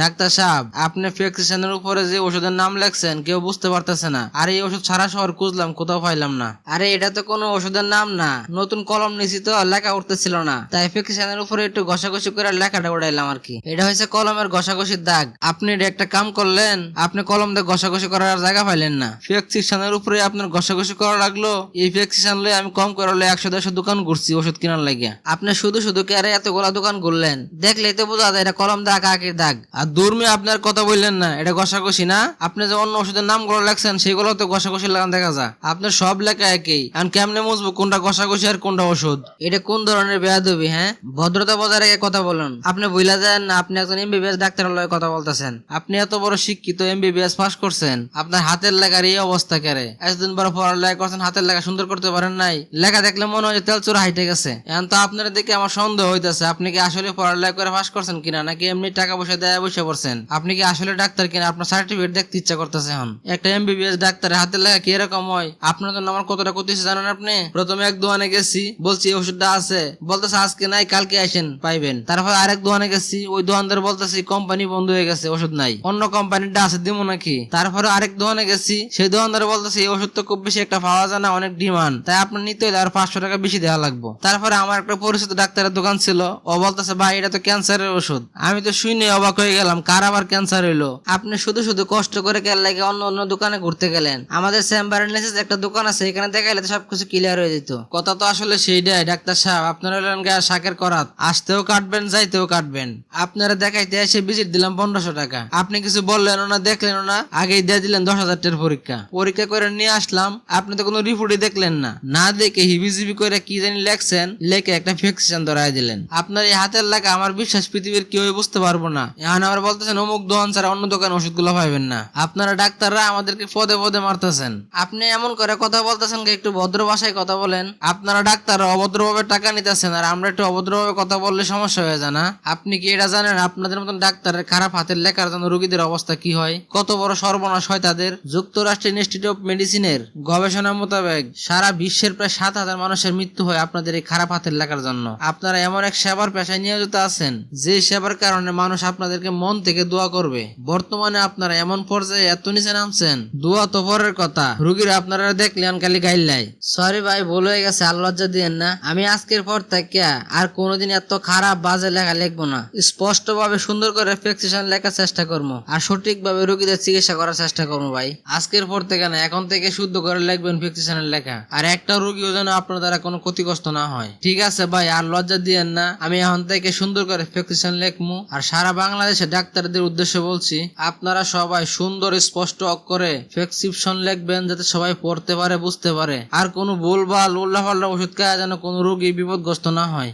Doctor সাহেব, আপনি প্রেসক্রিপশনের উপরে যে ওষুধের নাম লেখছেন, কেউ বুঝতে পারতেছে না। আর এই ওষুধ সারা শহর খুঁজলাম, কোথাও পাইলাম না। আরে, এটা তো কোনো ওষুধের নাম না। নতুন কলম নিছি তো লেখা উঠতেছিল না। তাই প্রেসক্রিপশনের উপরে একটু ঘষাঘষি করে লেখাটা উড়াইলাম আর কি। এটা হয়েছে কলমের ঘষাঘষির দাগ। আপনি এটা একটা কাম করলেন, আপনি কলম দিয়ে ঘষাঘষি করার জায়গা পাইলেন না। প্রেসক্রিপশনের উপরে আপনার ঘষাঘষি করা লাগল, এই প্রেসক্রিপশন লয়ে আমি কম করে হলে একশো দেড়শো দোকান ঘুরছি ওষুধ কেনার লাগিয়া। আপনি শুধু শুধু কে আরে এতগুলা দোকান ঘুরলেন? দেখলেই তো বোঝা যায় এটা কলম দাগ আঁকির দাগ। আর দূরমে আপনার কথা বললেন না, এটা ঘষাঘষি না? আপনি যে অন্য ওষুধের নামগুলো লেখছেন, সেগুলো তো ঘষাঘষি লাগান দেখা যায়। আপনার সব লেখা একই। আর কেমনে বুঝব কোনটা ঘষাঘষি আর কোনটা ওষুধ? এটা কোন ধরনের বেয়াদবি হ্যাঁ? ভদ্রতা বজায় রেখে কথা বলুন। আপনি বইলা যান না, আপনি একজন এমবিবিএস ডাক্তার লয়ে কথা বলতেছেন। আপনি এত বড় শিক্ষিত এমবিবিএস পাস করছেন, আপনার হাতের লেখার এই অবস্থা কেরে? এতদিন বড় পড়ালেখা করছেন, হাতের লেখা সুন্দর করতে পারেন নাই। লেখা দেখলে মনে হয় তেল চোরা হাইটে গেছে। এখন তো আপনার দেখে আমার সন্দেহ হইতেছে, আপনি কি আসলে পড়ালেখা করে পাস করছেন কিনা, নাকি এমনি টাকা পয়সা দেয় বসে পড়ছেন। আপনি কি আসলে ডাক্তার কিনা? আপনার সার্টিফিকেট দেখতে ইচ্ছা করতেছে এখন। একটা এমবিবিএস ডাক্তারের হাতের লেখা কি এরকম হয়? আপনার জন্য আমার কতটা ক্ষতি জানেন আপনি? প্রথমে এক দোকানে গেছি, বলছি, এই ওষুধটা আছে। বলতেছে, আজকে নাই, কালকে আসেন, পাইবেন। তারপর আরেক দোকানে গেছি, ওই দোকানদার বলতেছি, কোম্পানি বন্ধ হয়ে গেছে, ওষুধ নাই। অন্য কোম্পানিটা আছে দিব নাকি? তারপরে আরেক দোকানে গেছি, সেই দোকানদার বলতেছে, এই ওষুধ তো খুব বেশি একটা পাওয়া যায় না, অনেক ডিমান্ড। তাই আপনার নিতে হলে আর পাঁচশো টাকা বেশি দেওয়া লাগবে। তারপরে আমার একটা পরিচিত ডাক্তারের দোকান ছিল, ও বলতেছে, ভাই, এটা তো ক্যান্সারের ওষুধ। আমি তো শুনে অবাক হয়ে গেলাম, কার আবার ক্যান্সার হইল? আপনি শুধু শুধু কষ্ট করে কেন লাগে অন্য অন্য দোকানে ঘুরতে গেলেন। আমাদের চেম্বারের নিচে একটা দোকান আছে, এখানে দেখাইলে সবকিছু ক্লিয়ার হয়ে যেত। কথা তো আসলে সেইটাই, ডাক্তার সাহেব, আপনারা হলেন গা শাকের করাত। আসতেও কাটবেন, যাইতেও কাটবেন। আপনারা দেখাইতে এসে ভিজিট দিলাম পনেরোশো টাকা। আপনি কিছু বললেন না দেখলেন না, আগেই দিয়ে দিলেন দশ হাজার টাকার পরীক্ষা। পরীক্ষা করে নিয়ে আসলাম, আপনি তো কোনো রিপোর্টই দেখলেন না। না দেখে হিবিজিবি করে কি জানি লেখছেন, লেখে একটা ফিক্সেশন ধরাই দিলেন। আপনার এই হাতের লাগা আমার বিশ্বাস পৃথিবীর কেউ বুঝতে পারব না। এখন আবার বলতেছেন, অমুক দোকান ছাড়া অন্য দোকানে ওষুধগুলো পাইবেন না। আপনারা ডাক্তাররা আমাদেরকে পদে পদে মারতেছেন। আপনি এমন করে কথা বলতেছেন একটু ভদ্র ভাষায় কথা বলেন। আপনারা ডাক্তাররা অভদ্রভাবে টাকা নিতেছেন আর আমরা একটু অভদ্রভাবে কথা বললে সমস্যা হয়ে যায় না। আপনি কি এটা জানেন? আপনাদের মতন ডাক্তারের খারাপ হাতের লেখার জন্য রোগীদের অবস্থা কি হয়? কত বড় সর্বনাশ হয় তাদের? যুক্তরাষ্ট্রের ইনস্টিটিউট অফ মেডিসিনের গবেষণা মোতাবেক সারা বিশ্বের প্রায় সাত হাজার মানুষের মৃত্যু হয় আপনাদের এই খারাপ হাতের লেখার জন্য। আপনারা এমন এক সেবার পেশায় নিয়োজিত আছেন, যে সেবার কারণে মানুষ আপনাদেরকে মন থেকে দোয়া করবে। বর্তমানে আপনারা এমন পর্যায়ে এত নিচে নামছেন। দোয়া তো পরের কথা। রুগীরা আপনারা দেখলেন খালি গাইল্লাই সরি ভাই, ভুল হয়ে গেছে আর লজ্জা দিয়েন না। আমি আজকের পর থেকে আর কোনোদিন এত খারাপ বাজে লেখা লিখব না। স্পষ্ট ভাবে সুন্দর করে প্রেসক্রিপশন লেখার চেষ্টা করব। আর সঠিকভাবে রোগীদের চিকিৎসা করার চেষ্টা করব ভাই। আজকের পর থেকে না, এখন থেকে শুদ্ধ করে লিখবেন প্রেসক্রিপশনের লেখা। আর একটা রোগীও যেন আপনার দ্বারা কোনো ক্ষতিগ্রস্ত না হয়। ঠিক আছে ভাই, আর লজ্জা দিয়েন না। আমি এখন থেকে সুন্দর করে প্রেসক্রিপশন লিখব। আর সারা বাংলাদেশে ডাক্তারদের উদ্দেশ্যে বলছি, আপনারা সবাই সুন্দর স্পষ্ট অক্ষরে প্রেসক্রিপশন লিখবেন যাতে সবাই পড়তে পারে, বুঝতে পারে। আর কোনো ভুল বা লোল্লাফাল্লা ওষুধ খাওয়া যেন কোনো রোগী বিপদগ্রস্ত না হয়।